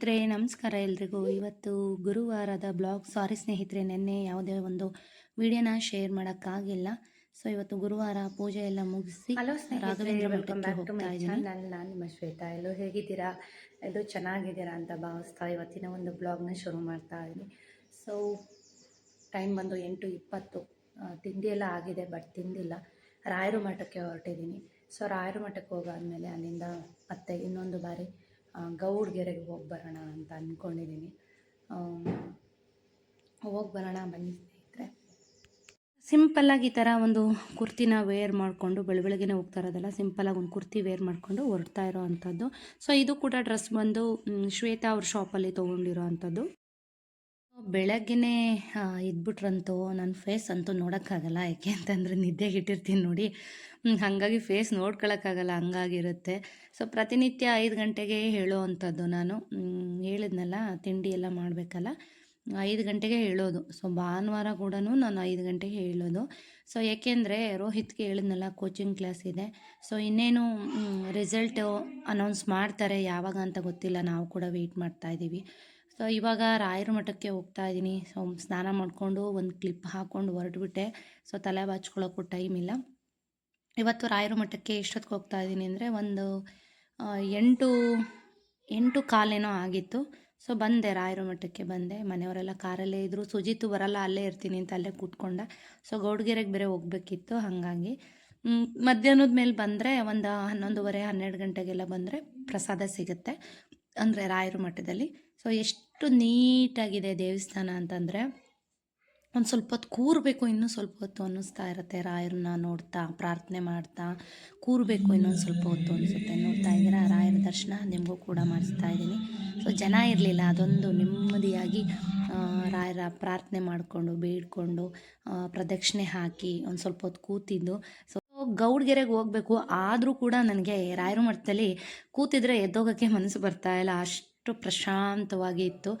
ಸ್ನೇಹಿತರೆ ನಮಸ್ಕಾರ ಎಲ್ರಿಗೂ. ಇವತ್ತು ಗುರುವಾರದ ಬ್ಲಾಗ್. ಸಾರಿ ಸ್ನೇಹಿತರೆ ನಿನ್ನೆ ಯಾವುದೇ ಒಂದು ವಿಡಿಯೋನ ಶೇರ್ ಮಾಡೋಕ್ಕಾಗಿಲ್ಲ ಸೊ ಇವತ್ತು ಗುರುವಾರ ಪೂಜೆ ಎಲ್ಲ ಮುಗಿಸಿ ಹಲೋ ರಾಘವೇಂದ್ರ ಮಠಕ್ಕೆ ಬ್ಯಾಕ್ ಟು ಹೋಗ್ತಾ ಇದ್ದೀನಿ. ಚಾನಲ್ ನಾನು ನಿಮ್ಮ ಶ್ವೇತಾ. ಎಲ್ಲೋ ಹೇಗಿದ್ದೀರಾ? ಎಲ್ಲೋ ಚೆನ್ನಾಗಿದ್ದೀರಾ ಅಂತ ಭಾವಿಸ್ತಾ ಇವತ್ತಿನ ಒಂದು ಬ್ಲಾಗ್ನ ಶುರು ಮಾಡ್ತಾ ಇದ್ದೀನಿ. ಸೊ ಟೈಮ್ ಬಂದು ಎಂಟು ಇಪ್ಪತ್ತು. ತಿಂಡಿ ಎಲ್ಲ ಆಗಿದೆ ಬಟ್ ತಿಂದಿಲ್ಲ. ರಾಯರು ಮಠಕ್ಕೆ ಹೊರಟಿದ್ದೀನಿ. ಸೊ ರಾಯರು ಮಠಕ್ಕೆ ಹೋಗಾದ್ಮೇಲೆ ಅಲ್ಲಿಂದ ಮತ್ತೆ ಇನ್ನೊಂದು ಬಾರಿ ಗೌಡ್ಗೆರೆಗೆ ಹೋಗಿ ಬರೋಣ ಅಂತ ಅಂದ್ಕೊಂಡಿದ್ದೀನಿ ಹೋಗಿ ಬರೋಣ ಬನ್ನಿ ಸ್ನೇಹಿತರೆ. ಸಿಂಪಲ್ಲಾಗಿ ಈ ಥರ ಒಂದು ಕುರ್ತಿನ ವೇರ್ ಮಾಡಿಕೊಂಡು ಬೆಳ ಬೆಳಗ್ಗೆನೆ ಹೋಗ್ತಾ ಇರೋದಲ್ಲ ಸಿಂಪಲ್ಲಾಗಿ ಒಂದು ಕುರ್ತಿ ವೇರ್ ಮಾಡಿಕೊಂಡು ಹೊರಡ್ತಾ ಇರೋ ಅಂಥದ್ದು. ಸೊ ಇದು ಕೂಡ ಡ್ರೆಸ್ ಬಂದು ಶ್ವೇತಾ ಅವ್ರ ಶಾಪಲ್ಲಿ ತೊಗೊಂಡಿರೋ ಅಂಥದ್ದು. ಬೆಳಗ್ಗೆನೇ ಇದ್ಬಿಟ್ರಂತೂ ನನ್ನ ಫೇಸ್ ಅಂತೂ ನೋಡೋಕ್ಕಾಗಲ್ಲ. ಯಾಕೆ ಅಂತಂದರೆ ನಿದ್ದೆಗೆ ಇಟ್ಟಿರ್ತೀನಿ ನೋಡಿ. ಹಾಗಾಗಿ ಫೇಸ್ ನೋಡ್ಕೊಳಕ್ಕಾಗಲ್ಲ, ಹಂಗಾಗಿರುತ್ತೆ. ಸೊ ಪ್ರತಿನಿತ್ಯ ಐದು ಗಂಟೆಗೆ ಹೇಳೋ ಅಂಥದ್ದು ನಾನು ಹೇಳಿದ್ನಲ್ಲ, ತಿಂಡಿ ಎಲ್ಲ ಮಾಡಬೇಕಲ್ಲ. ಐದು ಗಂಟೆಗೆ ಹೇಳೋದು. ಸೊ ಭಾನುವಾರ ಕೂಡ ನಾನು ಐದು ಗಂಟೆಗೆ ಹೇಳೋದು. ಸೊ ಏಕೆಂದರೆ ರೋಹಿತ್ಗೆ ಹೇಳಿದ್ನಲ್ಲ ಕೋಚಿಂಗ್ ಕ್ಲಾಸ್ ಇದೆ. ಸೊ ಇನ್ನೇನು ರಿಸಲ್ಟು ಅನೌನ್ಸ್ ಮಾಡ್ತಾರೆ ಯಾವಾಗ ಅಂತ ಗೊತ್ತಿಲ್ಲ. ನಾವು ಕೂಡ ವೆಯ್ಟ್ ಮಾಡ್ತಾ ಇದ್ದೀವಿ. ಸೊ ಇವಾಗ ರಾಯರ ಮಠಕ್ಕೆ ಹೋಗ್ತಾ ಇದ್ದೀನಿ. ಸೊ ಸ್ನಾನ ಮಾಡಿಕೊಂಡು ಒಂದು ಕ್ಲಿಪ್ ಹಾಕ್ಕೊಂಡು ಹೊರಟ್ಬಿಟ್ಟೆ. ಸೊ ತಲೆ ಬಾಚ್ಕೊಳ್ಳೋಕ್ಕೂ ಟೈಮ್ ಇಲ್ಲ. ಇವತ್ತು ರಾಯರ ಮಠಕ್ಕೆ ಎಷ್ಟೊತ್ತಿಗೆ ಹೋಗ್ತಾ ಇದ್ದೀನಿ ಅಂದರೆ ಒಂದು ಎಂಟು ಎಂಟು ಕಾಲೇನೋ ಆಗಿತ್ತು. ಸೊ ಬಂದೆ, ರಾಯರ ಮಠಕ್ಕೆ ಬಂದೆ. ಮನೆಯವರೆಲ್ಲ ಕಾರಲ್ಲೇ ಇದ್ದರು. ಸುಜಿತು ಬರಲ್ಲ, ಅಲ್ಲೇ ಇರ್ತೀನಿ ಅಂತ ಅಲ್ಲೇ ಕೂತ್ಕೊಂಡೆ. ಸೊ ಗೌಡ್ಗೆರೆಗೆ ಬೇರೆ ಹೋಗ್ಬೇಕಿತ್ತು, ಹಾಗಾಗಿ. ಮಧ್ಯಾಹ್ನದ ಮೇಲೆ ಬಂದರೆ ಒಂದು ಹನ್ನೊಂದುವರೆ, ಹನ್ನೆರಡು ಗಂಟೆಗೆಲ್ಲ ಬಂದರೆ ಪ್ರಸಾದ ಸಿಗುತ್ತೆ. ಅಂದರೆ ರಾಯರ ಮಠದಲ್ಲಿ. ಸೊ ಎಷ್ಟು ನೀಟಾಗಿದೆ ದೇವಸ್ಥಾನ ಅಂತಂದರೆ. ಒಂದು ಸ್ವಲ್ಪ ಹೊತ್ತು ಕೂರಬೇಕು, ಇನ್ನೂ ಸ್ವಲ್ಪ ಹೊತ್ತು ಅನ್ನಿಸ್ತಾ ಇರುತ್ತೆ. ರಾಯರನ್ನ ನೋಡ್ತಾ, ಪ್ರಾರ್ಥನೆ ಮಾಡ್ತಾ ಕೂರಬೇಕು, ಇನ್ನೊಂದು ಸ್ವಲ್ಪ ಹೊತ್ತು ಅನಿಸುತ್ತೆ ನೋಡ್ತಾ ಇದ್ದೀರಾ? ರಾಯರ ದರ್ಶನ ನಿಮಗೂ ಕೂಡ ಮಾಡಿಸ್ತಾ ಇದ್ದೀನಿ. ಸೊ ಜನ ಇರಲಿಲ್ಲ, ಅದೊಂದು ನೆಮ್ಮದಿಯಾಗಿ ರಾಯರ ಪ್ರಾರ್ಥನೆ ಮಾಡಿಕೊಂಡು, ಬೇಡ್ಕೊಂಡು ಪ್ರದಕ್ಷಿಣೆ ಹಾಕಿ ಒಂದು ಸ್ವಲ್ಪ ಹೊತ್ತು ಕೂತಿದ್ದು. ಸೊ ಗೌಡ್ಗೆರೆಗೆ ಹೋಗಬೇಕು. ಆದರೂ ಕೂಡ ನನಗೆ ರಾಯರ ಮಠದಲ್ಲಿ ಕೂತಿದ್ರೆ ಎದ್ದೋಗೋಕ್ಕೆ ಮನಸ್ಸು ಬರ್ತಾ ಇಲ್ಲ. ಅಷ್ಟು ಪ್ರಶಾಂತವಾಗಿ ಇತ್ತು.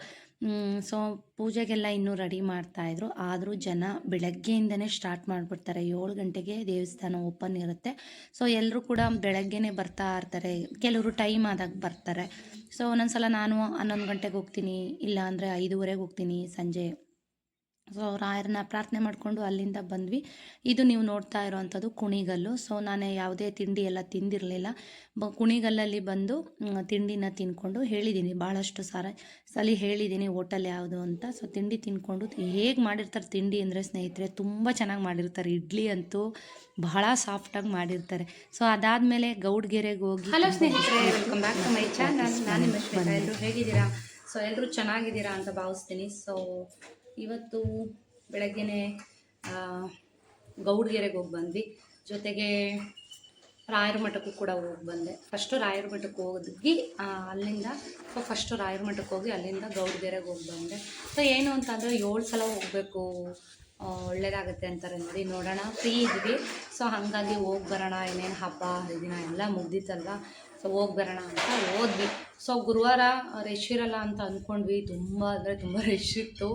ಸೊ ಪೂಜೆಗೆಲ್ಲ ಇನ್ನೂ ರೆಡಿ ಮಾಡ್ತಾಯಿದ್ರು ಆದರೂ ಜನ ಬೆಳಗ್ಗೆಯಿಂದನೇ ಸ್ಟಾರ್ಟ್ ಮಾಡಿಬಿಡ್ತಾರೆ. ಏಳು ಗಂಟೆಗೆ ದೇವಸ್ಥಾನ ಓಪನ್ ಇರುತ್ತೆ. ಸೊ ಎಲ್ಲರೂ ಕೂಡ ಬೆಳಗ್ಗೆನೇ ಬರ್ತಾ ಇರ್ತಾರೆ. ಕೆಲವರು ಟೈಮ್ ಆದಾಗ ಬರ್ತಾರೆ. ಸೊ ಒಂದೊಂದು ಸಲ ನಾನು ಹನ್ನೊಂದು ಗಂಟೆಗೆ ಹೋಗ್ತೀನಿ ಇಲ್ಲ ಅಂದರೆ ಐದೂವರೆಗೆ ಹೋಗ್ತೀನಿ ಸಂಜೆ. ಸೊ ರಾಯರನ್ನ ಪ್ರಾರ್ಥನೆ ಮಾಡಿಕೊಂಡು ಅಲ್ಲಿಂದ ಬಂದ್ವಿ. ಇದು ನೀವು ನೋಡ್ತಾ ಇರೋವಂಥದ್ದು ಕುಣಿಗಲ್ಲು. ಸೊ ನಾನು ಯಾವುದೇ ತಿಂಡಿ ಎಲ್ಲ ತಿಂದಿರಲಿಲ್ಲ. ಬ ಕುಣಿಗಲ್ಲಲ್ಲಿ ಬಂದು ತಿಂಡಿನ ತಿನ್ಕೊಂಡು ಹೇಳಿದ್ದೀನಿ ಭಾಳಷ್ಟು ಸಾರ ಸಲ ಹೇಳಿದ್ದೀನಿ ಹೋಟೆಲ್ ಯಾವುದು ಅಂತ. ಸೊ ತಿಂಡಿ ತಿನ್ಕೊಂಡು ಹೇಗೆ ಮಾಡಿರ್ತಾರೆ ತಿಂಡಿ ಅಂದರೆ ಸ್ನೇಹಿತರೆ ತುಂಬ ಚೆನ್ನಾಗಿ ಮಾಡಿರ್ತಾರೆ. ಇಡ್ಲಿ ಅಂತೂ ಬಹಳ ಸಾಫ್ಟಾಗಿ ಮಾಡಿರ್ತಾರೆ. ಸೊ ಅದಾದಮೇಲೆ ಗೌಡ್ಗೆರೆಗೆ ಹೋಗಿ ಹಲೋ ಸ್ನೇಹಿತರೆ welcome back to my channel ನಾನು ಎಲ್ಲರೂ ಹೇಗಿದ್ದೀರಾ? ಸೊ ಎಲ್ಲರೂ ಚೆನ್ನಾಗಿದ್ದೀರಾ ಅಂತ ಭಾವಿಸ್ತೀನಿ. ಸೊ ಇವತ್ತು ಬೆಳಗ್ಗೆ ಗೌಡಗೆರೆಗೆ ಹೋಗಿ ಬಂದ್ವಿ. ಜೊತೆಗೆ ರಾಯರ ಮಠಕ್ಕೂ ಕೂಡ ಹೋಗಿ ಬಂದೆ. ಫಸ್ಟು ರಾಯರ ಮಠಕ್ಕೆ ಹೋಗಿ ಅಲ್ಲಿಂದ, ಸೊ ಫಸ್ಟು ರಾಯರ ಮಠಕ್ಕೆ ಹೋಗಿ ಅಲ್ಲಿಂದ ಗೌಡ್ಗೆರೆಗೆ ಹೋಗಿ ಬಂದೆ. ಸೊ ಏನು ಅಂತಂದರೆ ಏಳು ಸಲ ಹೋಗಬೇಕು ಒಳ್ಳೇದಾಗುತ್ತೆ ಅಂತಾರೆ ನೋಡಿ, ನೋಡೋಣ. ಫ್ರೀ ಇದ್ವಿ. ಸೊ ಹಾಗಾಗಿ ಹೋಗಿ ಬರೋಣ ಏನೇನು ಹಬ್ಬ, ಹರಿದಿನ ಎಲ್ಲ ಮುಗ್ದಿತ್ತಲ್ಲ ಸೊ ಹೋಗಿ ಬರೋಣ ಅಂತ ಹೋದ್ವಿ. ಸೊ ಗುರುವಾರ ರಶ್ ಇರಲ್ಲ ಅಂತ ಅಂದ್ಕೊಂಡ್ವಿ ತುಂಬ ಅಂದರೆ ತುಂಬ ರಶ್ ಇತ್ತು.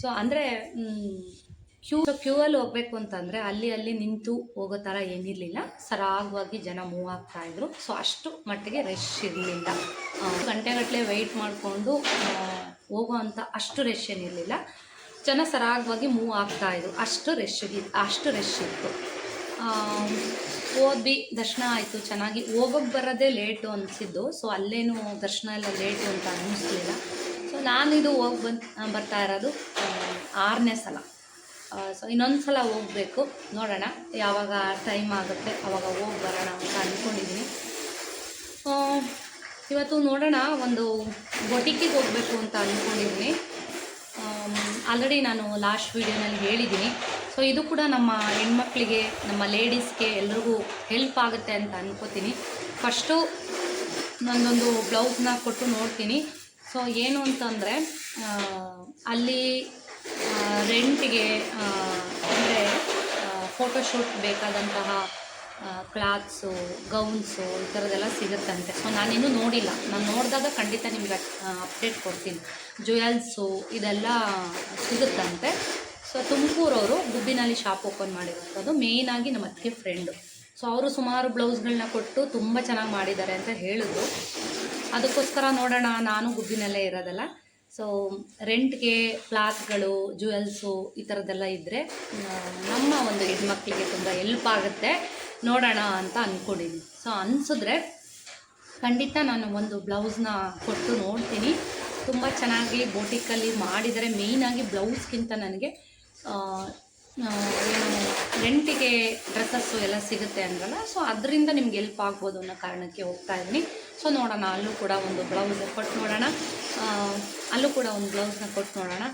ಸೊ ಅಂದರೆ ಕ್ಯೂ ಕ್ಯೂ ಅಲ್ಲಿ ಹೋಗ್ಬೇಕು ಅಂತಂದರೆ ಅಲ್ಲಿ ಅಲ್ಲಿ ನಿಂತು ಹೋಗೋ ಥರ ಏನಿರಲಿಲ್ಲ. ಸರಾಗವಾಗಿ ಜನ ಮೂವ್ ಆಗ್ತಾ ಇದ್ರು. ಸೊ ಅಷ್ಟು ಮಟ್ಟಿಗೆ ರಶ್ ಇರಲಿಲ್ಲ. ಗಂಟೆಗಟ್ಟಲೆ ವೆಯ್ಟ್ ಮಾಡಿಕೊಂಡು ಹೋಗೋ ಅಂಥ ಅಷ್ಟು ರಶ್ ಏನಿರಲಿಲ್ಲ. ಜನ ಸರಾಗವಾಗಿ ಮೂವ್ ಆಗ್ತಾ ಇದ್ರು. ಅಷ್ಟು ರಶ್ ಅಷ್ಟು ರಶ್ ಇತ್ತು. ಹೋದ್ವಿ ದರ್ಶನ ಆಯಿತು, ಚೆನ್ನಾಗಿ. ಹೋಗೋಕ್ಕೆ ಬರೋದೇ ಲೇಟು ಅನಿಸಿದ್ದು. ಸೊ ಅಲ್ಲೇನು ದರ್ಶನ ಎಲ್ಲ ಲೇಟು ಅಂತ ಅನ್ನಿಸ್ಲಿಲ್ಲ ಸೊ ನಾನಿದು ಹೋಗಿ ಬಂದು ಬರ್ತಾ ಇರೋದು ಆರನೇ ಸಲ. ಸೊ ಇನ್ನೊಂದು ಸಲ ಹೋಗಬೇಕು. ನೋಡೋಣ, ಯಾವಾಗ ಟೈಮ್ ಆಗುತ್ತೆ ಆವಾಗ ಹೋಗಿ ಬರೋಣ ಅಂತ ಅಂದ್ಕೊಂಡಿದ್ದೀನಿ ಇವತ್ತು ನೋಡೋಣ, ಒಂದು ಬೊಟಿಕಿಗೆ ಹೋಗಬೇಕು ಅಂತ ಅಂದ್ಕೊಂಡಿದ್ದೀನಿ ಆಲ್ರೆಡಿ ನಾನು ಲಾಸ್ಟ್ ವೀಡಿಯೋನಲ್ಲಿ ಹೇಳಿದ್ದೀನಿ ಸೊ ಇದು ಕೂಡ ನಮ್ಮ ಹೆಣ್ಮಕ್ಳಿಗೆ, ನಮ್ಮ ಲೇಡೀಸ್ಗೆ ಎಲ್ರಿಗೂ ಹೆಲ್ಪ್ ಆಗುತ್ತೆ ಅಂತ ಅನ್ಕೋತೀನಿ. ಫಸ್ಟು ನನ್ನೊಂದು ಬ್ಲೌಸ್ನ ಕೊಟ್ಟು ನೋಡ್ತೀನಿ. ಸೊ ಏನು ಅಂತಂದರೆ ಅಲ್ಲಿ ರೆಂಟ್ಗೆ ಅಂದರೆ ಫೋಟೋಶೂಟ್ ಬೇಕಾದಂತಹ ಕ್ಲಾತ್ಸು ಗೌನ್ಸು ಈ ಥರದ್ದೆಲ್ಲ ಸಿಗುತ್ತಂತೆ. ಸೊ ನಾನಿನ್ನೂ ನೋಡಿಲ್ಲ. ನಾನು ನೋಡಿದಾಗ ಖಂಡಿತ ನಿಮ್ಗೆ ಅಪ್ಡೇಟ್ ಕೊಡ್ತೀನಿ. ಜುವೆಲ್ಸು ಇದೆಲ್ಲ ಸಿಗುತ್ತಂತೆ. ಸೊ ತುಮಕೂರವರು ಗುಬ್ಬಿನಲ್ಲಿ ಶಾಪ್ ಓಪನ್ ಮಾಡಿರೋಂಥದ್ದು ಮೇಯ್ನಾಗಿ ನಮ್ಮ ಅತ್ತಿಗೆ ಫ್ರೆಂಡು ಸೊ ಅವರು ಸುಮಾರು ಬ್ಲೌಸ್ಗಳನ್ನ ಕೊಟ್ಟು ತುಂಬ ಚೆನ್ನಾಗಿ ಮಾಡಿದ್ದಾರೆ ಅಂತ ಹೇಳಿದ್ರು. ಅದಕ್ಕೋಸ್ಕರ ನೋಡೋಣ, ನಾನು ಗುಬ್ಬಿನಲ್ಲೇ ಇರೋದಲ್ಲ. ಸೊ ರೆಂಟ್ಗೆ ಫ್ಲಾಸ್ಗಳು ಜ್ಯುವೆಲ್ಸು ಈ ಥರದ್ದೆಲ್ಲ ಇದ್ದರೆ ನಮ್ಮ ಒಂದು ಹೆಣ್ಮಕ್ಳಿಗೆ ತುಂಬ ಎಲ್ಪ್ ಆಗುತ್ತೆ. ನೋಡೋಣ ಅಂತ ಅಂದ್ಕೊಂಡಿದ್ದೀನಿ ಸೊ ಅನಿಸಿದ್ರೆ ಖಂಡಿತ ನಾನು ಒಂದು ಬ್ಲೌಸ್ನ ಕೊಟ್ಟು ನೋಡ್ತೀನಿ. ತುಂಬ ಚೆನ್ನಾಗಿ ಬೋಟಿಕಲ್ಲಿ ಮಾಡಿದರೆ ಮೇಯ್ನಾಗಿ ಬ್ಲೌಸ್ಗಿಂತ ನನಗೆ ರೆಂಟಿಗೆ ಡ್ರೆಸ್ಸಸ್ಸು ಎಲ್ಲ ಸಿಗುತ್ತೆ ಅಂದ್ರಲ್ಲ, ಸೊ ಅದರಿಂದ ನಿಮ್ಗೆ ಎಲ್ಪ್ ಆಗ್ಬೋದು ಅನ್ನೋ ಕಾರಣಕ್ಕೆ ಹೋಗ್ತಾ ಇದ್ದೀನಿ. ಸೊ ನೋಡೋಣ, ಅಲ್ಲೂ ಕೂಡ ಒಂದು ಬ್ಲೌಸ್ ಕೊಟ್ಟು ನೋಡೋಣ. ಅಲ್ಲೂ ಕೂಡ ಒಂದು ಬ್ಲೌಸ್ನ ಕೊಟ್ಟು ನೋಡೋಣ.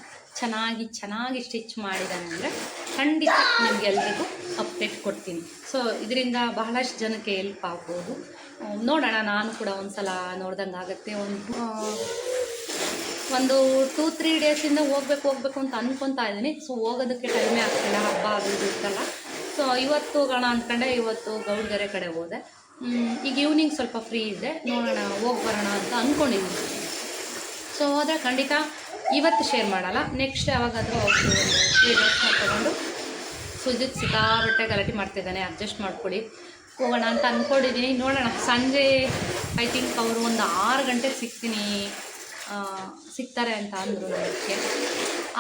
ಚೆನ್ನಾಗಿ ಚೆನ್ನಾಗಿ ಸ್ಟಿಚ್ ಮಾಡಿದ್ದಾನೆ ಅಂದರೆ ಖಂಡಿತ ನಿಮಗೆಲ್ಲರಿಗೂ ಅಪ್ಡೇಟ್ ಕೊಡ್ತೀನಿ. ಸೊ ಇದರಿಂದ ಬಹಳಷ್ಟು ಜನಕ್ಕೆ ಎಲ್ಪ್ ಆಗ್ಬೋದು. ನೋಡೋಣ, ನಾನು ಕೂಡ ಒಂದು ಸಲ ನೋಡ್ದಂಗೆ ಆಗುತ್ತೆ ಒಂದು ಒಂದು ಟೂ ತ್ರೀ ಡೇಸಿಂದ ಹೋಗ್ಬೇಕು ಹೋಗ್ಬೇಕು ಅಂತ ಅನ್ಕೊತಾ ಇದ್ದೀನಿ. ಸೊ ಹೋಗೋದಕ್ಕೆ ಟೈಮೇ ಆಗ್ತಿಲ್ಲ. ಹಬ್ಬ ಇದು ಇರ್ತಲ್ಲ ಸೊ ಇವತ್ತು ಹೋಗೋಣ ಅಂದ್ಕೊಂಡೆ ಇವತ್ತು ಗೌಡ್ಗೆರೆ ಕಡೆ ಹೋದೆ. ಈಗ ಈವ್ನಿಂಗ್ ಸ್ವಲ್ಪ ಫ್ರೀ ಇದೆ ನೋಡೋಣ, ಹೋಗಿ ಬರೋಣ ಅಂತ ಅಂದ್ಕೊಂಡಿದ್ದೀನಿ ಸೊ ಹೋದರೆ ಖಂಡಿತ ಇವತ್ತು ಶೇರ್ ಮಾಡಲ್ಲ. ನೆಕ್ಸ್ಟ್ ಯಾವಾಗಾದರೂ ವೀಡಿಯೋಸ್ ತಗೊಂಡು ಸುಜಿತ್ ಸಿಕ್ಕಾಬಟ್ಟೆ ಗಲಾಟೆ ಮಾಡ್ತಿದ್ದಾನೆ. ಅಡ್ಜಸ್ಟ್ ಮಾಡ್ಕೊಡಿ ಹೋಗೋಣ ಅಂತ ಅಂದ್ಕೊಂಡಿದ್ದೀನಿ ನೋಡೋಣ. ಸಂಜೆ ಐ ಥಿಂಕ್ ಅವರು ಒಂದು ಆರು ಗಂಟೆಗೆ ಸಿಗ್ತೀನಿ. ಸಿಗ್ತಾರೆ ಅಂತ ಅಂದರು ನನಗೆ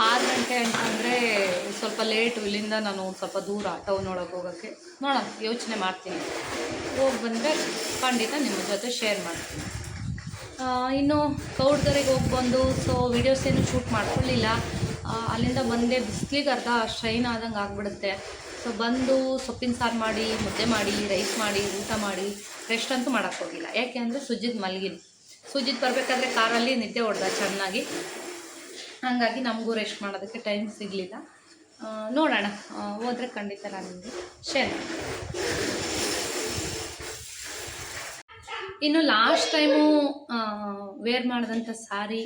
ಆರು ಗಂಟೆ ಅಂತಂದರೆ ಸ್ವಲ್ಪ ಲೇಟು ಇಲ್ಲಿಂದ ನಾನು ಸ್ವಲ್ಪ ದೂರ ಟೌನ್ ಒಳಗೆ ಹೋಗೋಕ್ಕೆ ನೋಡೋಣ, ಯೋಚನೆ ಮಾಡ್ತೀನಿ. ಹೋಗಿ ಬಂದರೆ ಖಂಡಿತ ನಿಮ್ಮ ಜೊತೆ ಶೇರ್ ಮಾಡ್ತೀನಿ. ಇನ್ನು ಕೌಡ್ದರಿಗೆ ಹೋಗಿ ಬಂದು ಸೊ ವೀಡಿಯೋಸ್ ಏನು ಶೂಟ್ ಮಾಡ್ಕೊಳ್ಳಿಲ್ಲ. ಅಲ್ಲಿಂದ ಬಂದೆ, ಬಿಸಿಲಿಗೆ ಅರ್ಧ ಸ್ಟ್ರೈನ್ ಆದಂಗೆ ಆಗಿಬಿಡುತ್ತೆ. ಸೊ ಬಂದು ಸೊಪ್ಪಿನ ಸಾರು ಮಾಡಿ, ಮುದ್ದೆ ಮಾಡಿ ರೈಸ್ ಮಾಡಿ, ಊಟ ಮಾಡಿ ರೆಸ್ಟ್ ಅಂತೂ ಮಾಡೋಕ್ಕೋಗಿಲ್ಲ ಯಾಕೆ ಅಂದರೆ ಸುಜ್ಜಿದ ಮಲಗಿನಿ. ಸುಜಿತ್ ಬರಬೇಕಾದ್ರೆ ಕಾರಲ್ಲಿ ನಿದ್ದೆ ಹೊಡೆದ ಚೆನ್ನಾಗಿ. ಹಾಗಾಗಿ ನಮಗೂ ರೆಸ್ಟ್ ಮಾಡೋದಕ್ಕೆ ಟೈಮ್ ಸಿಗಲಿಲ್ಲ. ನೋಡೋಣ. ಹೋದರೆ ಖಂಡಿತ ನಾನು ನಿಮಗೆ ಶೇರ್ ಇನ್ನು ಲಾಸ್ಟ್ ಟೈಮು ವೇರ್ ಮಾಡಿದಂಥ ಸ್ಯಾರಿ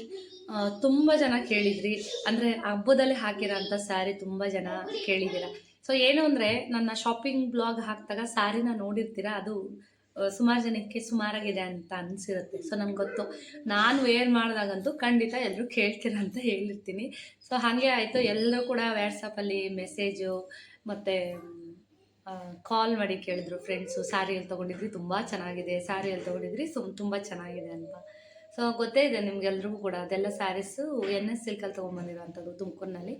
ತುಂಬ ಜನ ಕೇಳಿದ್ರಿ. ಅಂದರೆ ಹಬ್ಬದಲ್ಲಿ ಹಾಕಿರೋಂಥ ಸ್ಯಾರಿ ತುಂಬ ಜನ ಕೇಳಿದ್ದೀರ. ಸೊ ಏನು ಅಂದರೆ ನನ್ನ ಶಾಪಿಂಗ್ ಬ್ಲಾಗ್ ಹಾಕಿದಾಗ ಸ್ಯಾರಿನ ನೋಡಿರ್ತೀರ? ಅದು ಸುಮಾರು ಜನಕ್ಕೆ ಸುಮಾರಾಗಿದೆ ಅಂತ ಅನಿಸಿರುತ್ತೆ. ಸೊ ನಮ್ಗೆ ಗೊತ್ತು. ನಾನು ವೇರ್ ಮಾಡಿದಾಗಂತೂ ಖಂಡಿತ ಎಲ್ಲರೂ ಕೇಳ್ತೀರ ಅಂತ ಹೇಳಿರ್ತೀನಿ. ಸೊ ಹಾಗೆ ಆಯಿತು. ಎಲ್ಲರೂ ಕೂಡ ವ್ಯಾಟ್ಸಪ್ಪಲ್ಲಿ ಮೆಸೇಜು ಮತ್ತು ಕಾಲ್ ಮಾಡಿ ಕೇಳಿದ್ರು ಫ್ರೆಂಡ್ಸು ಸ್ಯಾರಿಯಲ್ಲಿ ತೊಗೊಂಡಿದ್ರಿ? ತುಂಬ ಚೆನ್ನಾಗಿದೆ. ಸ್ಯಾರಿಯಲ್ಲಿ ತೊಗೊಂಡಿದ್ರಿ? ಸುಮ್, ತುಂಬ ಚೆನ್ನಾಗಿದೆ ಅಂತ. ಸೊ ಗೊತ್ತೇ ಇದೆ ನಿಮ್ಗೆಲ್ರಿಗೂ ಕೂಡ. ಅದೆಲ್ಲ ಸ್ಯಾರೀಸು ಎನ್ ಎಸ್ ಸಿಲ್ಕಲ್ಲಿ ತೊಗೊಂಬಂದಿರೋಂಥದ್ದು ತುಮಕೂರಿನಲ್ಲಿ.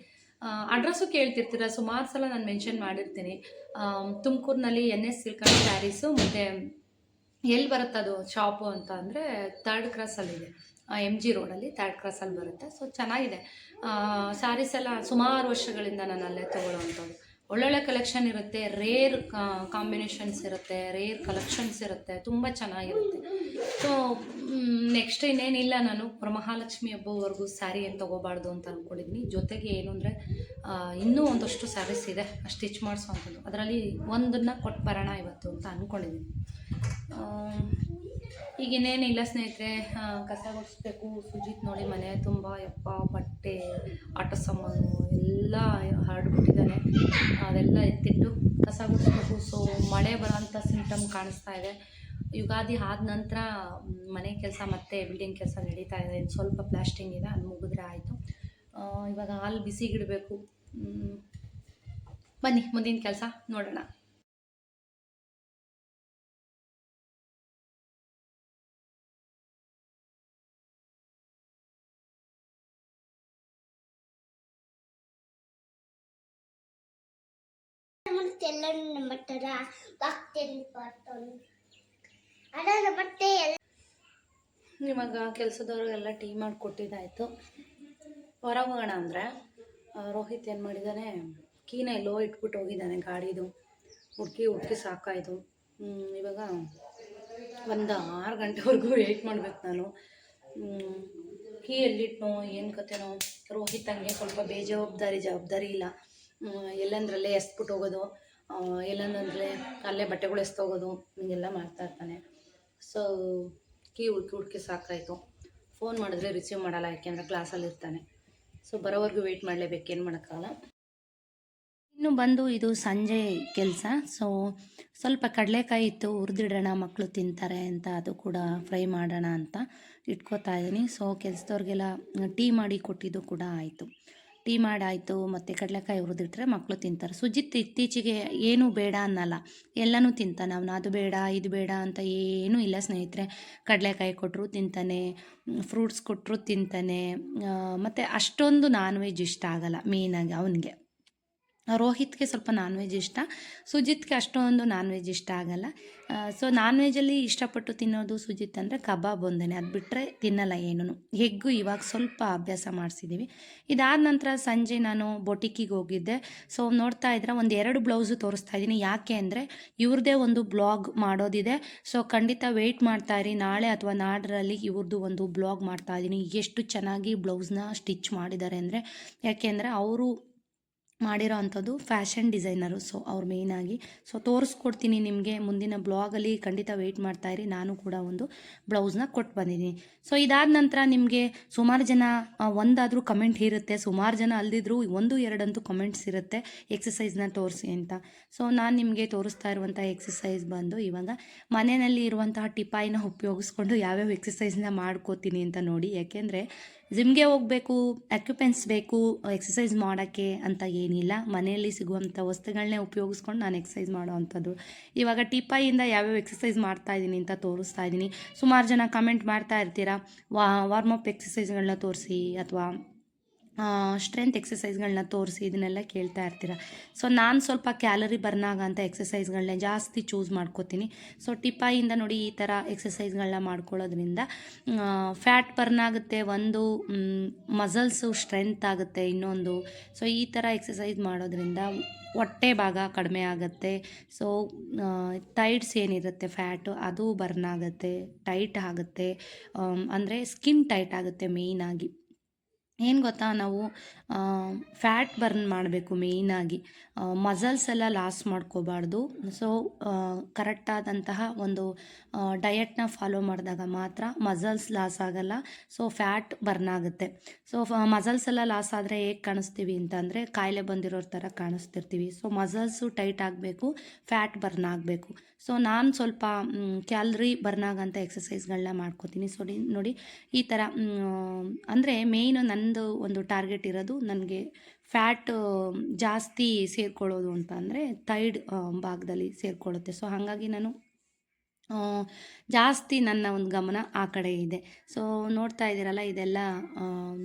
ಅಡ್ರೆಸ್ಸು ಕೇಳ್ತಿರ್ತೀರ? ಸುಮಾರು ಸಲ ನಾನು ಮೆನ್ಷನ್ ಮಾಡಿರ್ತೀನಿ. ತುಮಕೂರಿನಲ್ಲಿ ಎನ್ ಎಸ್ ಸಿಲ್ಕಲ್ಲಿ ಸ್ಯಾರೀಸು ಮತ್ತು ಎಲ್ಲಿ ಬರುತ್ತೆ ಅದು ಶಾಪು ಅಂತ ಅಂದರೆ ತರ್ಡ್ ಕ್ರಾಸಲ್ಲಿದೆ ಎಂ ಜಿ ರೋಡಲ್ಲಿ ತರ್ಡ್ ಕ್ರಾಸಲ್ಲಿ ಬರುತ್ತೆ. ಸೊ ಚೆನ್ನಾಗಿದೆ. ಸ್ಯಾರೀಸ್ ಎಲ್ಲ ಸುಮಾರು ವರ್ಷಗಳಿಂದ ನಾನು ಅಲ್ಲೇ ತೊಗೊಳ್ಳೋವಂಥದ್ದು. ಒಳ್ಳೊಳ್ಳೆ ಕಲೆಕ್ಷನ್ ಇರುತ್ತೆ ರೇರ್ ಕಾಂಬಿನೇಷನ್ಸ್ ಇರುತ್ತೆ ರೇರ್ ಕಲೆಕ್ಷನ್ಸ್ ಇರುತ್ತೆ, ತುಂಬ ಚೆನ್ನಾಗಿರುತ್ತೆ. ಸೊ ನೆಕ್ಸ್ಟ್ ಇನ್ನೇನಿಲ್ಲ ನಾನು, ವರಮಹಾಲಕ್ಷ್ಮಿ ಹಬ್ಬವರೆಗೂ ಸ್ಯಾರಿ ಏನು ತೊಗೋಬಾರ್ದು ಅಂತ ಅಂದ್ಕೊಂಡಿದ್ದೀನಿ ಜೊತೆಗೆ ಏನು ಅಂದರೆ ಇನ್ನೂ ಒಂದಷ್ಟು ಸ್ಯಾರೀಸ್ ಇದೆ ಸ್ಟಿಚ್ ಮಾಡಿಸೋವಂಥದ್ದು ಅದರಲ್ಲಿ ಒಂದನ್ನು ಕೊಟ್ಟು ಬರೋಣ ಇವತ್ತು ಅಂತ ಅಂದ್ಕೊಂಡಿದ್ದೀನಿ ಈಗ ಇನ್ನೇನಿಲ್ಲ ಸ್ನೇಹಿತರೆ ಕಸ ಗುಡಿಸ್ಬೇಕು. ಸುಜಿತ್ ನೋಡಿ ಮನೆ ತುಂಬ ಯಪ್ಪ, ಬಟ್ಟೆ, ಆಟ ಸಾಮಾನು ಎಲ್ಲ ಹರಡ್ಬಿಟ್ಟಿದ್ದಾನೆ. ಅದೆಲ್ಲ ಎತ್ತಿಟ್ಟು ಕಸ ಗುಡಿಸ್ಬೇಕು. ಸೊ ಮಳೆ ಬರೋಂಥ ಸಿಂಟಮ್ ಕಾಣಿಸ್ತಾ ಇದೆ. ಯುಗಾದಿ ಆದ ನಂತರ ಮನೆ ಕೆಲಸ ಮತ್ತು ಬಿಲ್ಡಿಂಗ್ ಕೆಲಸ ನಡೀತಾ ಇದೆ. ಇನ್ನು ಸ್ವಲ್ಪ ಪ್ಲಾಸ್ಟಿಂಗ್ ಇದೆ, ಅದು ಮುಗಿದ್ರೆ ಆಯಿತು. ಇವಾಗ ಹಾಲು ಬಿಸಿಗಿಡಬೇಕು ಬನ್ನಿ, ಮುಂದಿನ ಕೆಲಸ ನೋಡೋಣ. ಎಲ್ಲರನ್ನ ಮಟ್ಟದ ಭಕ್ತಿಯನ್ನು ಪಾಡ್ತಾನೆ ಅದರ ಮತ್ತೆ ಎಲ್ಲ ನಿಮಗೆ ಕೆಲಸದವ್ರಿಗೆಲ್ಲ ಟೀ ಮಾಡಿ ಕೊಟ್ಟಿದ್ದಾಯಿತು ಹೊರಗೆ ಹೋಗೋಣ ಅಂದರೆ ರೋಹಿತ್ ಏನು ಮಾಡಿದ್ದಾನೆ ಕೀನ ಎಲ್ಲೋ ಇಟ್ಬಿಟ್ಟು ಹೋಗಿದ್ದಾನೆ ಗಾಡಿದು. ಹುಡುಕಿ ಹುಡುಕಿ ಸಾಕಾಯಿತು. ಇವಾಗ ಒಂದು ಆರು ಗಂಟೆವರೆಗೂ ವೆಯ್ಟ್ ಮಾಡ್ಬೇಕು ನಾನು. ಕೀ ಎಲ್ಲಿಟ್ನೋ, ಏನು ಕತೆನೋ. ರೋಹಿತ್ ಹಂಗೆ ಸ್ವಲ್ಪ ಬೇಜವಾಬ್ದಾರಿ, ಜವಾಬ್ದಾರಿ ಇಲ್ಲ. ಎಲ್ಲಂದ್ರಲ್ಲೇ ಎಸ್ಬಿಟ್ಟು ಹೋಗೋದು. ಆ, ಎಲ್ಲಂದ್ರೆ ಅಲ್ಲೇ ಬಟ್ಟೆಗಳು ಎಸ್ತೋಗೋದು ಮಾಡ್ತಾ ಇರ್ತಾನೆ. ಸೊ ಕೀ ಹುಡುಕಿ ಹುಡುಕಿ ಸಾಕಾಯಿತು. ಫೋನ್ ಮಾಡಿದ್ರೆ ರಿಸೀವ್ ಮಾಡಲ್ಲ ಯಾಕೆಂದರೆ ಕ್ಲಾಸಲ್ಲಿ ಇರ್ತಾನೆ. ಸೊ ಬರೋವರೆಗೂ ವೆಯ್ಟ್ ಮಾಡಲೇಬೇಕು ಏನು ಮಾಡೋಕ್ಕಾಗಲ್ಲ. ಇನ್ನು ಬಂದು ಇದು ಸಂಜೆ ಕೆಲಸ. ಸೊ ಸ್ವಲ್ಪ ಕಡಲೆಕಾಯಿ ಇತ್ತು ಹುರಿದಿಡೋಣ ಮಕ್ಕಳು ತಿಂತಾರೆ ಅಂತ ಅದು ಕೂಡ ಫ್ರೈ ಮಾಡೋಣ ಅಂತ ಇಟ್ಕೋತಾ ಇದ್ದೀನಿ ಸೊ ಕೆಲಸದವ್ರಿಗೆಲ್ಲ ಟೀ ಮಾಡಿ ಕೊಟ್ಟಿದ್ದು ಕೂಡ ಆಯಿತು. ಟೀ ಮಾಡಾಯಿತು, ಮತ್ತು ಕಡಲೆಕಾಯಿ ಹುರಿದಿಟ್ರೆ ಮಕ್ಕಳು ತಿಂತಾರೆ. ಸುಜಿತ್ ಇತ್ತೀಚೆಗೆ ಏನೂ ಬೇಡ ಅನ್ನಲ್ಲ. ಎಲ್ಲನೂ ತಿಂತಾನೆ. ಅವನು ಅದು ಬೇಡ, ಇದು ಬೇಡ ಅಂತ ಏನೂ ಇಲ್ಲ ಸ್ನೇಹಿತರೆ. ಕಡಲೆಕಾಯಿ ಕೊಟ್ಟರು ತಿಂತಾನೆ, ಫ್ರೂಟ್ಸ್ ಕೊಟ್ಟರು ತಿಂತಾನೆ. ಮತ್ತು ಅಷ್ಟೊಂದು ನಾನ್ ವೆಜ್ ಇಷ್ಟ ಆಗಲ್ಲ ಮೇಯ್ನಾಗಿ ಅವನಿಗೆ. ರೋಹಿತ್ಗೆ ಸ್ವಲ್ಪ ನಾನ್ ವೆಜ್ ಇಷ್ಟ, ಸುಜಿತ್ಗೆ ಅಷ್ಟೊಂದು ನಾನ್ ವೆಜ್ ಇಷ್ಟ ಆಗಲ್ಲ. ಸೊ ನಾನ್ ವೆಜ್ಜಲ್ಲಿ ಇಷ್ಟಪಟ್ಟು ತಿನ್ನೋದು ಸುಜಿತ್ ಅಂದರೆ ಕಬಾಬ್ ಒಂದೇ ಅದು ಬಿಟ್ಟರೆ ತಿನ್ನಲ್ಲ ಏನೂ. ಹೆಗ್ಗು ಇವಾಗ ಸ್ವಲ್ಪ ಅಭ್ಯಾಸ ಮಾಡಿಸಿದ್ದೀವಿ ಇದಾದ ನಂತರ ಸಂಜೆ ನಾನು ಬೊಟಿಕಿಗೆ ಹೋಗಿದ್ದೆ. ಸೊ ನೋಡ್ತಾ ಇದ್ರೆ ಒಂದು ಎರಡು ಬ್ಲೌಸು ತೋರಿಸ್ತಾ ಇದ್ದೀನಿ ಯಾಕೆ ಅಂದರೆ ಇವ್ರದ್ದೇ ಒಂದು ಬ್ಲಾಗ್ ಮಾಡೋದಿದೆ. ಸೊ ಖಂಡಿತ ವೆಯ್ಟ್ ಮಾಡ್ತಾ ಇರಿ. ನಾಳೆ ಅಥವಾ ನಾಡರಲ್ಲಿ ಇವ್ರದ್ದು ಒಂದು ಬ್ಲಾಗ್ ಮಾಡ್ತಾ ಇದ್ದೀನಿ ಎಷ್ಟು ಚೆನ್ನಾಗಿ ಬ್ಲೌಸ್ನ ಸ್ಟಿಚ್ ಮಾಡಿದ್ದಾರೆ ಅಂದರೆ ಯಾಕೆಂದರೆ ಅವರು ಮಾಡಿರೋ ಅಂಥದ್ದು ಫ್ಯಾಷನ್ ಡಿಸೈನರು. ಸೊ, ಅವ್ರು ಮೇಯ್ನಾಗಿ ಸೊ, ತೋರಿಸ್ಕೊಡ್ತೀನಿ ನಿಮಗೆ. ಮುಂದಿನ ಬ್ಲಾಗಲ್ಲಿ ಖಂಡಿತ ವೆಯ್ಟ್ ಮಾಡ್ತಾಯಿರಿ ನಾನು ಕೂಡ ಒಂದು ಬ್ಲೌಸ್ನ ಕೊಟ್ಟು ಬಂದಿದ್ದೀನಿ ಸೊ, ಇದಾದ ನಂತರ ನಿಮಗೆ ಸುಮಾರು ಜನ ಒಂದಾದರೂ ಕಮೆಂಟ್ ಇರುತ್ತೆ. ಸುಮಾರು ಜನ ಅಲ್ದಿದ್ರು ಒಂದು, ಎರಡಂತೂ ಕಮೆಂಟ್ಸ್ ಇರುತ್ತೆ. ಎಕ್ಸಸೈಸ್ನ ತೋರಿಸಿ ಅಂತ. ಸೊ, ನಾನು ನಿಮಗೆ ತೋರಿಸ್ತಾ ಇರುವಂಥ ಎಕ್ಸಸೈಸ್ ಬಂದು ಇವಾಗ ಮನೆಯಲ್ಲಿ ಇರುವಂತಹ ಟಿಪಾಯಿನ ಉಪಯೋಗಿಸ್ಕೊಂಡು ಯಾವ್ಯಾವ ಎಕ್ಸಸೈಸ್ನ ಮಾಡ್ಕೋತೀನಿ ಅಂತ ನೋಡಿ. ಯಾಕೆಂದರೆ ಜಿಮ್ಗೆ ಹೋಗಬೇಕು ಅಕ್ಯುಪೆನ್ಸ್ ಬೇಕು ಎಕ್ಸಸೈಸ್ ಮಾಡೋಕ್ಕೆ ಅಂತ ಏನಿಲ್ಲ. ಮನೆಯಲ್ಲಿ ಸಿಗುವಂಥ ವಸ್ತುಗಳನ್ನೇ ಉಪಯೋಗಿಸ್ಕೊಂಡು ನಾನು ಎಕ್ಸಸೈಸ್ ಮಾಡೋ ಅಂಥದ್ದು. ಇವಾಗ ಟಿಪಾಯಿಂದ ಯಾವ್ಯಾವ ಎಕ್ಸಸೈಸ್ ಮಾಡ್ತಾ ಇದ್ದೀನಿ ಅಂತ ತೋರಿಸ್ತಾ ಇದ್ದೀನಿ. ಸುಮಾರು ಜನ ಕಮೆಂಟ್ ಮಾಡ್ತಾ ಇರ್ತೀರಾ, ವಾ ಅಪ್ ಎಕ್ಸಸೈಸ್ಗಳನ್ನ ತೋರಿಸಿ ಅಥವಾ ಸ್ಟ್ರೆಂತ್ ಎಕ್ಸಸೈಸ್ಗಳನ್ನ ತೋರಿಸಿ ಇದನ್ನೆಲ್ಲ ಕೇಳ್ತಾ ಇರ್ತೀರ. ಸೊ ನಾನು ಸ್ವಲ್ಪ ಕ್ಯಾಲರಿ ಬರ್ನ್ ಆಗೋಂಥ ಎಕ್ಸಸೈಸ್ಗಳನ್ನ ಜಾಸ್ತಿ ಚೂಸ್ ಮಾಡ್ಕೋತೀನಿ. ಸೊ ಟಿಪಾಯಿಂದ ನೋಡಿ ಈ ಥರ ಎಕ್ಸಸೈಸ್ಗಳನ್ನ ಮಾಡ್ಕೊಳ್ಳೋದ್ರಿಂದ ಫ್ಯಾಟ್ ಬರ್ನ್ ಆಗುತ್ತೆ, ಒಂದು ಮಸಲ್ಸು ಸ್ಟ್ರೆಂತ್ ಆಗುತ್ತೆ ಇನ್ನೊಂದು. ಸೊ ಈ ಥರ ಎಕ್ಸಸೈಸ್ ಮಾಡೋದ್ರಿಂದ ಹೊಟ್ಟೆ ಭಾಗ ಕಡಿಮೆ ಆಗುತ್ತೆ. ಸೊ ಟೈಟ್ಸ್ ಏನಿರುತ್ತೆ ಫ್ಯಾಟು ಅದು ಬರ್ನ್ ಆಗುತ್ತೆ ಟೈಟ್ ಆಗುತ್ತೆ. ಅಂದರೆ ಸ್ಕಿನ್ ಟೈಟ್ ಆಗುತ್ತೆ ಮೇಯ್ನಾಗಿ ಏನು ಗೊತ್ತಾ? ನಾವು ಫ್ಯಾಟ್ ಬರ್ನ್ ಮಾಡಬೇಕು ಮೇಯ್ನಾಗಿ ಮಸಲ್ಸ್ ಎಲ್ಲ ಲಾಸ್ ಮಾಡ್ಕೋಬಾರ್ದು. ಸೊ ಕರೆಕ್ಟಾದಂತಹ ಒಂದು ಡಯಟ್ನ ಫಾಲೋ ಮಾಡಿದಾಗ ಮಾತ್ರ ಮಸಲ್ಸ್ ಲಾಸ್ ಆಗಲ್ಲ. ಸೊ ಫ್ಯಾಟ್ ಬರ್ನ್ ಆಗುತ್ತೆ. ಸೊ ಮಸಲ್ಸ್ ಎಲ್ಲ ಲಾಸ್ ಆದರೆ ಹೇಗೆ ಕಾಣಿಸ್ತೀವಿ ಅಂತಂದರೆ ಕಾಯಿಲೆ ಬಂದಿರೋರ ಥರ ಕಾಣಿಸ್ತಿರ್ತೀವಿ. ಸೊ ಮಸಲ್ಸು ಟೈಟ್ ಆಗಬೇಕು ಫ್ಯಾಟ್ ಬರ್ನ್ ಆಗಬೇಕು. ಸೊ ನಾನು ಸ್ವಲ್ಪ ಕ್ಯಾಲ್ರಿ ಬರ್ನ್ ಆಗೋಂಥ ಎಕ್ಸಸೈಸ್ಗಳನ್ನ ಮಾಡ್ಕೋತೀನಿ. ಸೊ ನೋಡಿ, ಈ ಥರ ಅಂದರೆ ಮೇಯ್ನ್ ನಂದು ಒಂದು ಟಾರ್ಗೆಟ್ ಇರೋದು ನನಗೆ ಫ್ಯಾಟ್ ಜಾಸ್ತಿ ಸೇರ್ಕೊಳ್ಳೋದು ಅಂತ ಅಂದರೆ ಥೈಡ್ ಭಾಗದಲ್ಲಿ ಸೇರಿಕೊಳ್ಳುತ್ತೆ. ಸೊ ಹಾಗಾಗಿ ನಾನು ಜಾಸ್ತಿ ನನ್ನ ಒಂದು ಗಮನ ಆ ಕಡೆ ಇದೆ. ಸೊ ನೋಡ್ತಾ ಇದ್ದೀರಲ್ಲ, ಇದೆಲ್ಲ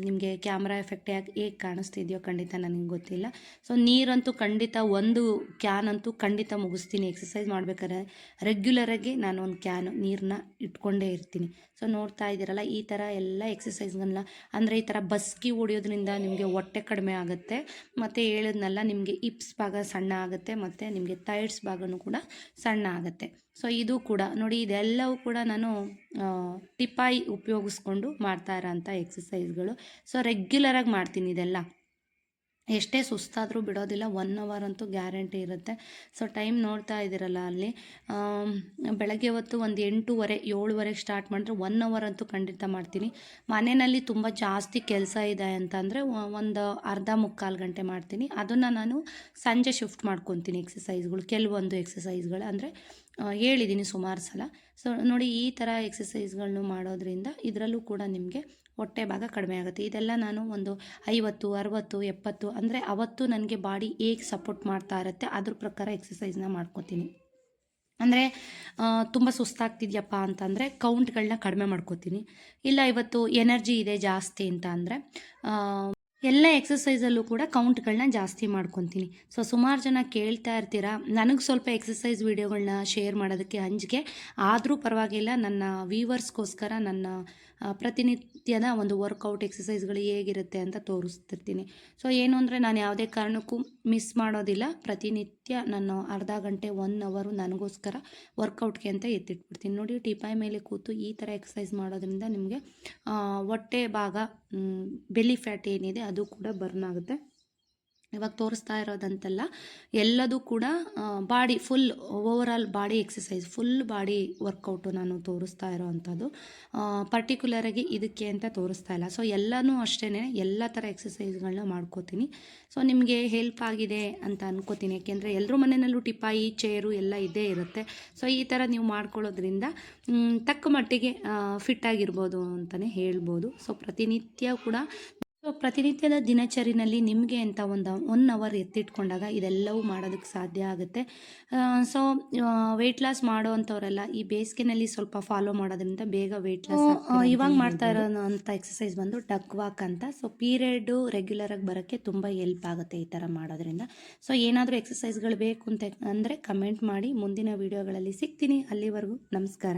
ನಿಮಗೆ ಕ್ಯಾಮ್ರಾ ಎಫೆಕ್ಟ್ ಯಾಕೆ, ಹೇಗೆ ಕಾಣಿಸ್ತಿದೆಯೋ ಖಂಡಿತ ನನಗೆ ಗೊತ್ತಿಲ್ಲ. ಸೊ ನೀರಂತೂ ಖಂಡಿತ ಒಂದು ಕ್ಯಾನ್ ಅಂತೂ ಖಂಡಿತ ಮುಗಿಸ್ತೀನಿ. ಎಕ್ಸಸೈಸ್ ಮಾಡ್ಬೇಕಾದ್ರೆ ರೆಗ್ಯುಲರಾಗಿ ನಾನು ಒಂದು ಕ್ಯಾನ್ ನೀರನ್ನ ಇಟ್ಕೊಂಡೇ ಇರ್ತೀನಿ. ಸೊ ನೋಡ್ತಾ ಇದ್ದೀರಲ್ಲ, ಈ ಥರ ಎಲ್ಲ ಎಕ್ಸಸೈಸ್ಗಳನ್ನ ಅಂದರೆ ಈ ಥರ ಬಸ್ಕಿ ಹೊಡಿಯೋದ್ರಿಂದ ನಿಮಗೆ ಹೊಟ್ಟೆ ಕಡಿಮೆ ಆಗುತ್ತೆ. ಮತ್ತು ಹೇಳಿದ್ನಲ್ಲ, ನಿಮಗೆ ಇಪ್ಸ್ ಭಾಗ ಸಣ್ಣ ಆಗುತ್ತೆ, ಮತ್ತು ನಿಮಗೆ ಥೈಡ್ಸ್ ಭಾಗನೂ ಕೂಡ ಸಣ್ಣ ಆಗುತ್ತೆ. ಸೊ ಇದು ಕೂಡ, ನೋಡಿ, ಇದೆಲ್ಲವೂ ಕೂಡ ನಾನು ಟಿಪಾಯಿ ಉಪಯೋಗಿಸ್ಕೊಂಡು ಮಾಡ್ತಾ ಇರೋಂಥ ಎಕ್ಸಸೈಸ್ಗಳು ಸೊ ರೆಗ್ಯುಲರಾಗಿ ಮಾಡ್ತೀನಿ ಇದೆಲ್ಲ. ಎಷ್ಟೇ ಸುಸ್ತಾದರೂ ಬಿಡೋದಿಲ್ಲ ಒನ್ ಅವರ್ ಅಂತೂ ಗ್ಯಾರಂಟಿ ಇರುತ್ತೆ. ಸೊ ಟೈಮ್ ನೋಡ್ತಾ ಇದ್ದೀರಲ್ಲ ಅಲ್ಲಿ. ಬೆಳಗ್ಗೆ ಹೊತ್ತು ಒಂದು ಎಂಟೂವರೆ, ಏಳುವರೆಗೆ ಸ್ಟಾರ್ಟ್ ಮಾಡಿದ್ರೆ ಒನ್ ಅವರ್ ಅಂತೂ ಖಂಡಿತ ಮಾಡ್ತೀನಿ. ಮನೆಯಲ್ಲಿ ತುಂಬ ಜಾಸ್ತಿ ಕೆಲಸ ಇದೆ ಅಂತಂದರೆ ಒಂದು ಅರ್ಧ ಮುಕ್ಕಾಲು ಗಂಟೆ ಮಾಡ್ತೀನಿ. ಅದನ್ನು ನಾನು ಸಂಜೆ ಶಿಫ್ಟ್ ಮಾಡ್ಕೊತೀನಿ ಎಕ್ಸಸೈಸ್ಗಳು ಕೆಲವೊಂದು ಎಕ್ಸಸೈಸ್ಗಳು ಅಂದರೆ ಹೇಳಿದ್ದೀನಿ ಸುಮಾರು ಸಲ. ಸೊ ನೋಡಿ ಈ ಥರ ಎಕ್ಸಸೈಸ್ಗಳನ್ನು ಮಾಡೋದ್ರಿಂದ ಇದರಲ್ಲೂ ಕೂಡ ನಿಮಗೆ ಹೊಟ್ಟೆ ಭಾಗ ಕಡಿಮೆ ಆಗುತ್ತೆ. ಇದೆಲ್ಲ ನಾನು ಒಂದು ಐವತ್ತು, ಅರವತ್ತು, ಎಪ್ಪತ್ತು ಅಂದರೆ ಅವತ್ತು ನನಗೆ ಬಾಡಿ ಹೇಗೆ ಸಪೋರ್ಟ್ ಮಾಡ್ತಾ ಇರುತ್ತೆ ಅದ್ರ ಪ್ರಕಾರ ಎಕ್ಸಸೈಸ್ನ ಮಾಡ್ಕೋತೀನಿ. ಅಂದರೆ ತುಂಬ ಸುಸ್ತಾಗ್ತಿದ್ಯಪ್ಪ ಅಂತಂದರೆ ಕೌಂಟ್ಗಳನ್ನ ಕಡಿಮೆ ಮಾಡ್ಕೋತೀನಿ. ಇಲ್ಲ ಇವತ್ತು ಎನರ್ಜಿ ಇದೆ ಜಾಸ್ತಿ ಅಂತ ಅಂದರೆ ಎಲ್ಲ ಎಕ್ಸಸೈಸಲ್ಲೂ ಕೂಡ ಕೌಂಟ್ಗಳನ್ನ ಜಾಸ್ತಿ ಮಾಡ್ಕೊತೀನಿ. ಸೊ ಸುಮಾರು ಜನ ಕೇಳ್ತಾ ಇರ್ತೀರಾ, ನನಗೆ ಸ್ವಲ್ಪ ಎಕ್ಸಸೈಸ್ ವೀಡಿಯೋಗಳನ್ನ ಶೇರ್ ಮಾಡೋದಕ್ಕೆ ಅಂಜಿಕೆ ಆದರೂ ಪರವಾಗಿಲ್ಲ ನನ್ನ ವೀವರ್ಸ್ಗೋಸ್ಕರ ನನ್ನ ಪ್ರತಿನಿತ್ಯದ ಒಂದು ವರ್ಕೌಟ್ ಎಕ್ಸಸೈಸ್ಗಳು ಹೇಗಿರುತ್ತೆ ಅಂತ ತೋರಿಸ್ತಿರ್ತೀನಿ. ಸೊ ಏನು ಅಂದರೆ ನಾನು ಯಾವುದೇ ಕಾರಣಕ್ಕೂ ಮಿಸ್ ಮಾಡೋದಿಲ್ಲ. ಪ್ರತಿನಿತ್ಯ ನಾನು ಅರ್ಧ ಗಂಟೆ ಒನ್ ಅವರು ನನಗೋಸ್ಕರ ವರ್ಕೌಟ್ಗೆ ಅಂತ ಎತ್ತಿಟ್ಬಿಡ್ತೀನಿ. ನೋಡಿ, ಟಿಪಾಯ್ ಮೇಲೆ ಕೂತು ಈ ಥರ ಎಕ್ಸಸೈಸ್ ಮಾಡೋದ್ರಿಂದ ನಿಮಗೆ ಹೊಟ್ಟೆ ಭಾಗ ಬೆಲಿ ಫ್ಯಾಟ್ ಏನಿದೆ ಅದು ಕೂಡ ಬರ್ನ್ ಆಗುತ್ತೆ. ಇವಾಗ ತೋರಿಸ್ತಾ ಇರೋದಂತೆಲ್ಲ ಎಲ್ಲದೂ ಕೂಡ body full overall body exercise full body workout ನಾನು ತೋರಿಸ್ತಾ ಇರೋ ಅಂಥದ್ದು ಪರ್ಟಿಕ್ಯುಲರಾಗಿ ಇದಕ್ಕೆ ಅಂತ ತೋರಿಸ್ತಾ ಇಲ್ಲ. ಸೊ ಎಲ್ಲನೂ ಅಷ್ಟೇ ಎಲ್ಲ ಥರ ಎಕ್ಸಸೈಸ್ಗಳನ್ನ ಮಾಡ್ಕೋತೀನಿ. ಸೊ ನಿಮಗೆ ಹೆಲ್ಪ್ ಆಗಿದೆ ಅಂತ ಅನ್ಕೋತೀನಿ. ಯಾಕೆಂದರೆ ಎಲ್ಲರೂ ಮನೆಯಲ್ಲೂ ಟಿಪಾಯಿ ಚೇರು ಎಲ್ಲ ಇದ್ದೇ ಇರುತ್ತೆ. ಸೊ ಈ ಥರ ನೀವು ಮಾಡ್ಕೊಳ್ಳೋದ್ರಿಂದ ತಕ್ಕ ಮಟ್ಟಿಗೆ ಫಿಟ್ ಆಗಿರ್ಬೋದು ಅಂತಲೇ ಹೇಳ್ಬೋದು. ಸೊ ಪ್ರತಿನಿತ್ಯ ಕೂಡ ಸೊ ಪ್ರತಿನಿತ್ಯದ ದಿನಚರಿನಲ್ಲಿ ನಿಮಗೆ ಅಂತ ಒಂದು ಒನ್ ಅವರ್ ಎತ್ತಿಟ್ಕೊಂಡಾಗ ಇದೆಲ್ಲವೂ ಮಾಡೋದಕ್ಕೆ ಸಾಧ್ಯ ಆಗುತ್ತೆ. ಸೊ ವೆಯ್ಟ್ ಲಾಸ್ ಮಾಡೋ ಅಂಥವರೆಲ್ಲ ಈ ಬೇಸಿಗೆನಲ್ಲಿ ಸ್ವಲ್ಪ ಫಾಲೋ ಮಾಡೋದ್ರಿಂದ ಬೇಗ ವೆಯ್ಟ್ ಲಾಸ್ ಇವಾಗ ಮಾಡ್ತಾ ಇರೋಂಥ ಎಕ್ಸಸೈಸ್ ಬಂದು ಡಕ್ ವಾಕ್ ಅಂತ. ಸೊ ಪೀರಿಯಡು ರೆಗ್ಯುಲರಾಗಿ ಬರೋಕ್ಕೆ ತುಂಬ ಹೆಲ್ಪ್ ಆಗುತ್ತೆ ಈ ಥರ ಮಾಡೋದ್ರಿಂದ. ಸೊ ಏನಾದರೂ ಎಕ್ಸಸೈಸ್ಗಳು ಬೇಕು ಅಂತ ಅಂದರೆ ಕಮೆಂಟ್ ಮಾಡಿ. ಮುಂದಿನ ವೀಡಿಯೋಗಳಲ್ಲಿ ಸಿಗ್ತೀನಿ. ಅಲ್ಲಿವರೆಗೂ ನಮಸ್ಕಾರ.